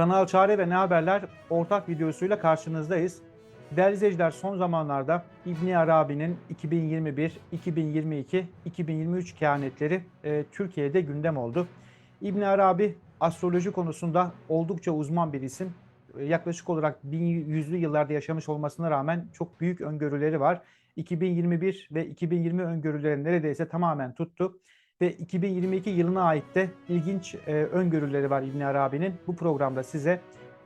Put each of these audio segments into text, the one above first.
Kanal Çare ve Ne Haberler ortak videosuyla karşınızdayız. Değerli izleyiciler son zamanlarda İbni Arabi'nin 2021, 2022, 2023 kehanetleri e, Türkiye'de gündem oldu. İbni Arabi astroloji konusunda oldukça uzman bir isim. E, yaklaşık olarak 1100'lü yıllarda yaşamış olmasına rağmen çok büyük öngörüleri var. 2021 ve 2020 öngörüleri neredeyse tamamen tuttu ve 2022 yılına ait de ilginç e, öngörüleri var İbn Arabi'nin. Bu programda size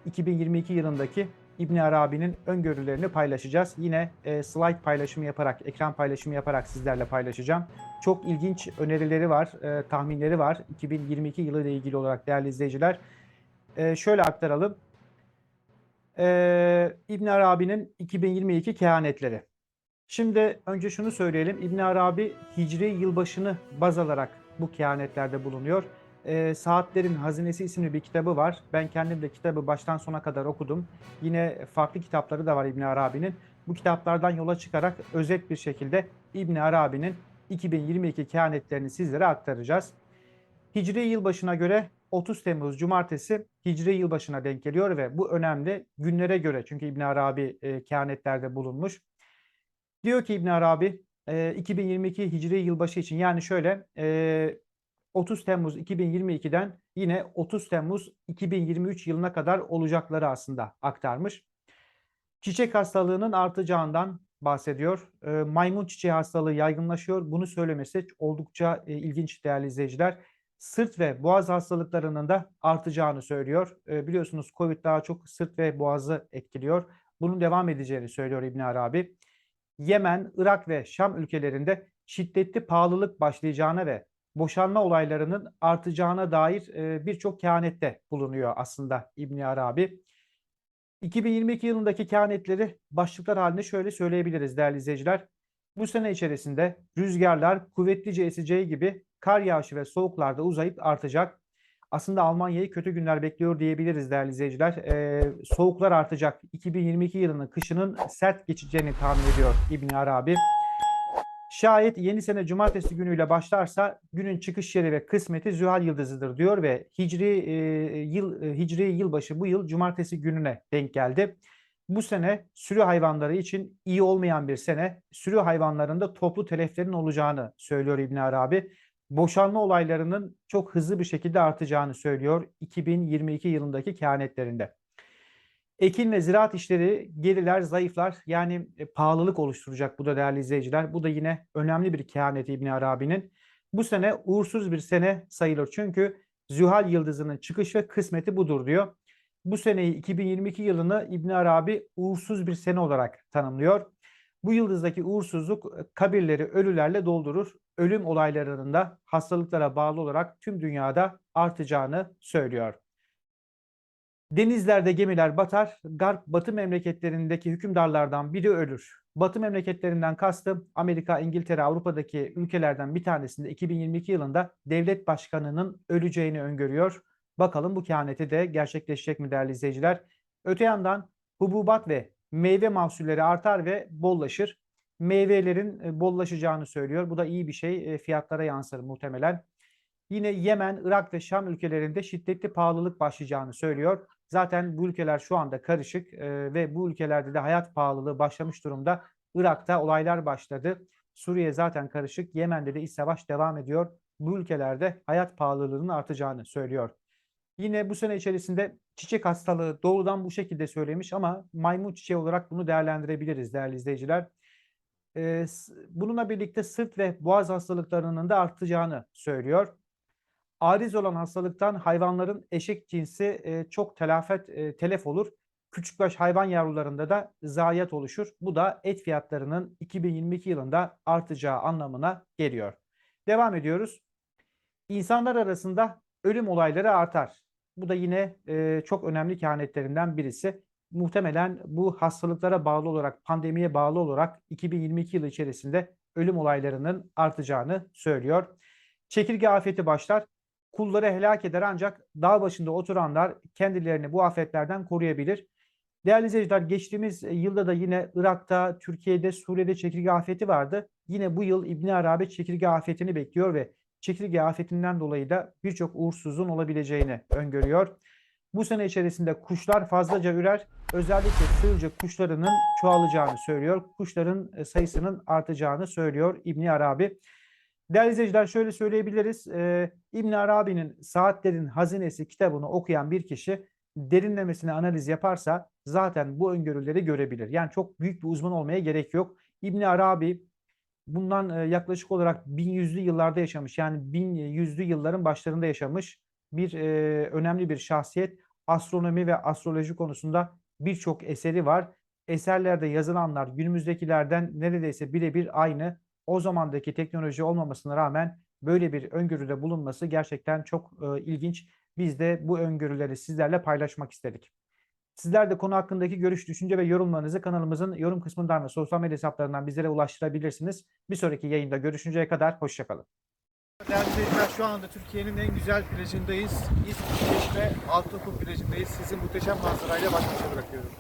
2022 yılındaki İbn Arabi'nin öngörülerini paylaşacağız. Yine e, slide paylaşımı yaparak, ekran paylaşımı yaparak sizlerle paylaşacağım. Çok ilginç önerileri var, e, tahminleri var 2022 yılı ile ilgili olarak değerli izleyiciler. E, şöyle aktaralım. E, İbn Arabi'nin 2022 kehanetleri. Şimdi önce şunu söyleyelim. İbn Arabi Hicri yılbaşını baz alarak bu kehanetlerde bulunuyor. E, Saatlerin Hazinesi isimli bir kitabı var. Ben kendim de kitabı baştan sona kadar okudum. Yine farklı kitapları da var İbn Arabi'nin. Bu kitaplardan yola çıkarak özet bir şekilde İbn Arabi'nin 2022 kehanetlerini sizlere aktaracağız. Hicri yılbaşına göre 30 Temmuz Cumartesi Hicri yılbaşına denk geliyor ve bu önemli günlere göre çünkü İbn Arabi e, kehanetlerde bulunmuş. Diyor ki İbn Arabi e, 2022 Hicri yılbaşı için yani şöyle e, 30 Temmuz 2022'den yine 30 Temmuz 2023 yılına kadar olacakları aslında aktarmış. Çiçek hastalığının artacağından bahsediyor. E, maymun çiçeği hastalığı yaygınlaşıyor. Bunu söylemesi oldukça e, ilginç değerli izleyiciler. Sırt ve boğaz hastalıklarının da artacağını söylüyor. E, biliyorsunuz Covid daha çok sırt ve boğazı etkiliyor. Bunun devam edeceğini söylüyor İbn Arabi. Yemen, Irak ve Şam ülkelerinde şiddetli pahalılık başlayacağına ve boşanma olaylarının artacağına dair e, birçok kehanette bulunuyor aslında İbn Arabi. 2022 yılındaki kehanetleri başlıklar halinde şöyle söyleyebiliriz değerli izleyiciler. Bu sene içerisinde rüzgarlar kuvvetlice eseceği gibi kar yağışı ve soğuklarda uzayıp artacak. Aslında Almanya'yı kötü günler bekliyor diyebiliriz değerli izleyiciler. Ee, soğuklar artacak. 2022 yılının kışının sert geçeceğini tahmin ediyor İbn Arabi. Şayet yeni sene cumartesi günüyle başlarsa günün çıkış yeri ve kısmeti Zühal yıldızıdır diyor ve Hicri e, yıl e, Hicri yılbaşı bu yıl cumartesi gününe denk geldi. Bu sene sürü hayvanları için iyi olmayan bir sene. Sürü hayvanlarında toplu teleflerin olacağını söylüyor İbn Arabi boşanma olaylarının çok hızlı bir şekilde artacağını söylüyor 2022 yılındaki kehanetlerinde. Ekin ve ziraat işleri geriler, zayıflar yani e, pahalılık oluşturacak bu da değerli izleyiciler. Bu da yine önemli bir kehanet İbn Arabi'nin. Bu sene uğursuz bir sene sayılır çünkü Zühal yıldızının çıkış ve kısmeti budur diyor. Bu seneyi 2022 yılını İbn Arabi uğursuz bir sene olarak tanımlıyor. Bu yıldızdaki uğursuzluk e, kabirleri ölülerle doldurur. Ölüm olaylarının da hastalıklara bağlı olarak tüm dünyada artacağını söylüyor. Denizlerde gemiler batar, garp batı memleketlerindeki hükümdarlardan biri ölür. Batı memleketlerinden kastım Amerika, İngiltere, Avrupa'daki ülkelerden bir tanesinde 2022 yılında devlet başkanının öleceğini öngörüyor. Bakalım bu kehaneti de gerçekleşecek mi değerli izleyiciler? Öte yandan hububat ve meyve mahsulleri artar ve bollaşır. Meyvelerin e, bollaşacağını söylüyor. Bu da iyi bir şey. E, fiyatlara yansır muhtemelen. Yine Yemen, Irak ve Şam ülkelerinde şiddetli pahalılık başlayacağını söylüyor. Zaten bu ülkeler şu anda karışık e, ve bu ülkelerde de hayat pahalılığı başlamış durumda. Irak'ta olaylar başladı. Suriye zaten karışık. Yemen'de de iç savaş devam ediyor. Bu ülkelerde hayat pahalılığının artacağını söylüyor. Yine bu sene içerisinde çiçek hastalığı doğrudan bu şekilde söylemiş ama maymun çiçeği olarak bunu değerlendirebiliriz değerli izleyiciler. Ee, bununla birlikte sırt ve boğaz hastalıklarının da artacağını söylüyor. Ariz olan hastalıktan hayvanların eşek cinsi e, çok telafet e, telef olur. Küçükbaş hayvan yavrularında da zayiat oluşur. Bu da et fiyatlarının 2022 yılında artacağı anlamına geliyor. Devam ediyoruz. İnsanlar arasında ölüm olayları artar. Bu da yine e, çok önemli kehanetlerinden birisi. Muhtemelen bu hastalıklara bağlı olarak, pandemiye bağlı olarak 2022 yılı içerisinde ölüm olaylarının artacağını söylüyor. Çekirge afeti başlar. Kulları helak eder ancak dağ başında oturanlar kendilerini bu afetlerden koruyabilir. Değerli izleyiciler geçtiğimiz yılda da yine Irak'ta, Türkiye'de, Suriye'de çekirge afeti vardı. Yine bu yıl İbni Arabi çekirge afetini bekliyor ve çekirge afetinden dolayı da birçok uğursuzluğun olabileceğini öngörüyor. Bu sene içerisinde kuşlar fazlaca ürer. Özellikle sığırcık kuşlarının çoğalacağını söylüyor. Kuşların e, sayısının artacağını söylüyor İbni Arabi. Değerli izleyiciler şöyle söyleyebiliriz. Ee, İbn Arabi'nin Saatlerin Hazinesi kitabını okuyan bir kişi derinlemesine analiz yaparsa zaten bu öngörüleri görebilir. Yani çok büyük bir uzman olmaya gerek yok. İbn Arabi bundan e, yaklaşık olarak 1100'lü yıllarda yaşamış. Yani 1100'lü yılların başlarında yaşamış bir e, önemli bir şahsiyet. Astronomi ve astroloji konusunda birçok eseri var. Eserlerde yazılanlar günümüzdekilerden neredeyse birebir aynı. O zamandaki teknoloji olmamasına rağmen böyle bir öngörüde bulunması gerçekten çok e, ilginç. Biz de bu öngörüleri sizlerle paylaşmak istedik. Sizler de konu hakkındaki görüş, düşünce ve yorumlarınızı kanalımızın yorum kısmından ve sosyal medya hesaplarından bizlere ulaştırabilirsiniz. Bir sonraki yayında görüşünceye kadar hoşçakalın. Değerli izleyiciler şu anda Türkiye'nin en güzel plajındayız. İzmir ve Altınkum plajındayız. Sizi muhteşem manzarayla baş başa bırakıyorum.